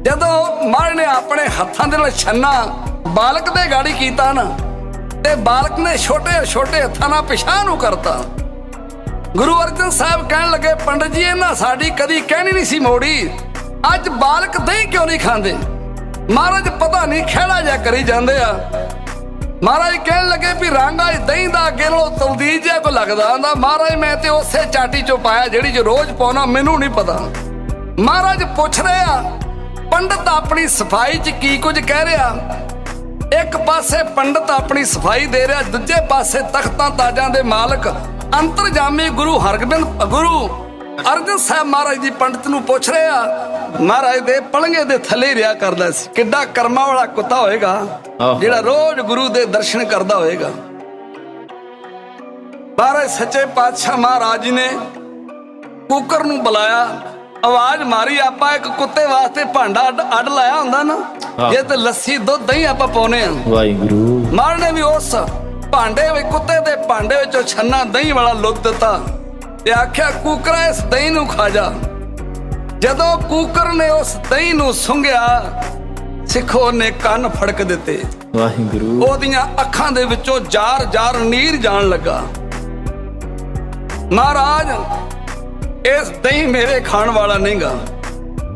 ਜਦੋਂ ਮਹਾਰਾਜ ਨੇ ਆਪਣੇ ਹੱਥਾਂ ਦੇ ਨਾਲ ਛੰਨਾ ਬਾਲਕ ਦੇ ਗਾੜੀ ਕੀਤਾ ਨਾ, ਤੇ ਬਾਲਕ ਨੇ ਛੋਟੇ ਛੋਟੇ ਹੱਥਾਂ ਨਾਲ ਪਿਛਾਂ ਨੂੰ ਕਰਤਾ। ਗੁਰੂ ਅਰਜਨ ਸਾਹਿਬ ਕਹਿਣ ਲੱਗੇ, ਪੰਡਤ ਜੀ, ਇਹਨਾਂ ਸਾਡੀ ਕਦੀ ਕਹਿਣੀ ਨਹੀਂ ਸੀ ਮੋੜੀ। ਅੱਜ ਬਾਲਕ ਦਹੀਂ ਕਿਉਂ ਨਹੀਂ ਖਾਂਦੇ? ਮਹਾਰਾਜ ਪਤਾ ਨਹੀਂ ਖੇੜਾ ਜਿਹਾ ਕਰੀ ਜਾਂਦੇ ਆ। ਮਹਾਰਾਜ ਕਹਿਣ ਲੱਗੇ ਵੀ ਰਾਂਗਾ ਦਹੀਂ ਦਾ ਅੱਗੇ ਨਾਲੋਂ ਤਬਦੀਲ ਜਿਹਾ ਕੋ ਲੱਗਦਾ ਆਂਦਾ ਮਹਾਰਾਜ, ਮੈਂ ਤੇ ਉਸੇ ਚਾਟੀ ਚੋਂ ਪਾਇਆ, ਜਿਹੜੀ ਜੋ ਰੋਜ਼ ਪਾਉਣਾ ਮੈਨੂੰ ਨਹੀਂ ਪਤਾ। ਮਹਾਰਾਜ ਪੁੱਛ ਰਹੇ ਆ ਪੰਡਤ ਆਪਣੀ ਸਫ਼ਾਈ 'ਚ ਕੀ ਕੁਝ ਕਹਿ ਰਿਹਾ ਇੱਕ ਪਾਸੇ ਪੰਡਤ ਆਪਣੀ ਸਫ਼ਾਈ ਦੇ ਰਿਹਾ ਦੂਜੇ ਪਾਸੇ ਤਖਤਾਂ ਤਾਜਾਂ ਦੇ ਮਾਲਕ ਅੰਤਰਜਾਮੀ ਗੁਰੂ ਹਰਗੋਬਿੰਦ ਗੁਰੂ ਅਰਜਨ ਸਾਹਿਬ ਮਹਾਰਾਜ ਜੀ ਪੰਡਤ ਨੂੰ ਪੁੱਛ ਰਿਹਾ ਮਹਾਰਾਜ ਦੇ ਪਲੰਗੇ ਦੇ ਥੱਲੇ ਰਿਹਾ ਕਰਦਾ ਸੀ ਕਿੱਡਾ ਕਰਮਾਂ ਵਾਲਾ ਕੁੱਤਾ ਹੋਏਗਾ। ਜਿਹੜਾ ਰੋਜ਼ ਗੁਰੂ ਦੇ ਦਰਸ਼ਨ ਕਰਦਾ ਹੋਏਗਾ ਮਹਾਰਾਜ ਸੱਚੇ ਪਾਤਸ਼ਾਹ ਮਹਾਰਾਜ ਨੇ ਕੁੱਕਰ ਨੂੰ ਬੁਲਾਇਆ ਆਵਾਜ਼ ਮਾਰੀ ਆਪਾਂ ਇੱਕ ਕੁੱਤੇ ਵਾਸਤੇ ਭਾਂਡਾ ਅੱਡ ਲਾਇਆ ਹੁੰਦਾ ਨਾ। ਜੇ ਤੇ ਲੱਸੀ ਦੁੱਧ ਦਹੀਂ ਆਪਾਂ ਪਾਉਨੇ ਆ ਵਾਹਿਗੁਰੂ। ਮਾਰ ਨੇ ਵੀ ਉਸ ਭਾਂਡੇ ਵਿੱਚ ਕੁੱਤੇ ਦੇ ਭਾਂਡੇ ਵਿੱਚੋਂ ਛੰਨਾ ਦਹੀਂ ਵਾਲਾ ਲੁੱਕ ਦਿੱਤਾ ਤੇ ਆਖਿਆ ਕੂਕਰਾ ਇਸ ਦਹੀਂ ਨੂੰ ਖਾ ਜਾ। ਜਦੋਂ ਕੂਕਰ ਨੇ ਉਸ ਦਹੀਂ ਨੂੰ ਸੁੰਘਿਆ ਸਿੱਖੋ ਨੇ ਕੰਨ ਫੜਕ ਦਿੱਤੇ। ਵਾਹਿਗੁਰੂ। ਉਹਦੀਆਂ ਅੱਖਾਂ ਦੇ ਵਿੱਚੋਂ ਜਾਰ ਜਾਰ ਨੀਰ ਜਾਣ ਲੱਗਾ। ਮਹਾਰਾਜ ਇਸ ਦਹੀਂ ਮੇਰੇ ਖਾਣ ਵਾਲਾ ਨਹੀਂਗਾ।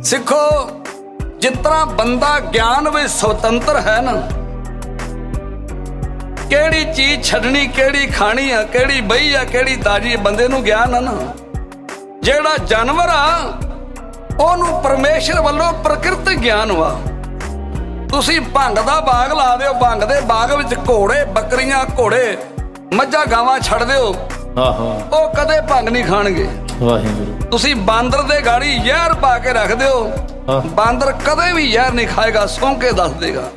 ਸਿੱਖੋ ਜਿਸ ਤਰ੍ਹਾਂ ਬੰਦਾ ਗਿਆਨ ਵਿੱਚ ਸੁਤੰਤਰ ਹੈ ਨਾ ਕਿਹੜੀ ਚੀਜ਼ ਛੱਡਣੀ ਕਿਹੜੀ ਖਾਣੀ ਆ ਕਿਹੜੀ ਬਈ ਆ ਕਿਹੜੀ ਤਾਜੀ ਬੰਦੇ ਨੂੰ ਗਿਆਨ ਆ ਨਾ। ਜਿਹੜਾ ਜਾਨਵਰ ਆ ਉਹਨੂੰ ਪਰਮੇਸ਼ਰ ਵੱਲੋਂ ਪ੍ਰਕਿਰਤ ਗਿਆਨ ਵਾ। ਤੁਸੀਂ ਭੰਗ ਦਾ ਬਾਗ ਲਾ ਦਿਓ ਭੰਗ ਦੇ ਬਾਗ ਵਿੱਚ ਘੋੜੇ ਬੱਕਰੀਆਂ ਘੋੜੇ ਮੱਝਾਂ ਗਾਵਾਂ ਛੱਡ ਦਿਓ। ਆਹਾ। ਉਹ ਕਦੇ ਭੰਗ ਨਹੀਂ ਖਾਣਗੇ। ਵਾਹਿਗੁਰੂ। ਤੁਸੀਂ ਬਾਂਦਰ ਦੇ ਗਾੜੀ ਜ਼ਹਿਰ ਪਾ ਕੇ ਰੱਖ ਦਿਓ। ਹਾਂ। ਬਾਂਦਰ ਕਦੇ ਵੀ ਜ਼ਹਿਰ ਨਹੀਂ ਖਾਏਗਾ ਸੌਂ ਕੇ ਦੱਸ ਦੇਗਾ।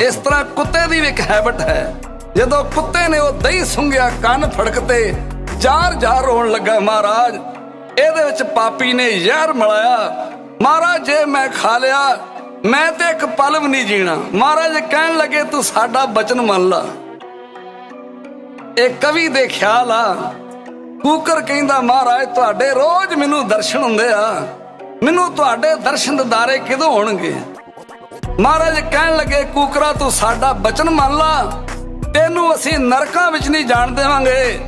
ਇਸ ਤਰ੍ਹਾਂ ਕੁੱਤੇ ਦੀ ਵੀ ਇੱਕ ਹੈਬਿਟ ਹੈ। ਜਦੋਂ ਕੁੱਤੇ ਨੇ ਉਹ ਦਹੀਂ ਸੁੰਘਿਆ ਕੰਨ ਫੜਕਤੇ ਜਾਰ ਜਾਰ ਰੋਣ ਲੱਗਾ ਮਹਾਰਾਜ। ਇਹਦੇ ਵਿੱਚ ਪਾਪੀ ਨੇ ਜ਼ਹਿਰ ਮਿਲਾਇਆ। ਮਹਾਰਾਜ ਜੇ ਮੈਂ ਖਾ ਲਿਆ ਮੈਂ ਤੇ ਇੱਕ ਪਲ ਵੀ ਨਹੀਂ ਜੀਣਾ। ਮਹਾਰਾਜ ਕਹਿਣ ਲੱਗੇ ਤੂੰ ਸਾਡਾ ਬਚਨ ਮੰਨ ਲਾ। ਇਹ ਕਵੀ ਦੇ ਖਿਆਲ ਆ। ਕੂਕਰ ਕਹਿੰਦਾ, ਮਹਾਰਾਜ, ਤੁਹਾਡੇ ਰੋਜ਼ ਮੈਨੂੰ ਦਰਸ਼ਨ ਹੁੰਦੇ ਆ। ਮੈਨੂੰ ਤੁਹਾਡੇ ਦਰਸ਼ਨ ਦਿਦਾਰੇ ਕਿਦੋਂ ਹੋਣਗੇ? ਮਹਾਰਾਜ ਕਹਿਣ ਲੱਗੇ, ਕੂਕਰਾ, ਤੂੰ ਸਾਡਾ ਬਚਨ ਮੰਨ ਲਾ। ਤੈਨੂੰ ਅਸੀਂ ਨਰਕਾਂ ਵਿੱਚ ਨਹੀਂ ਜਾਣ ਦੇਵਾਂਗੇ।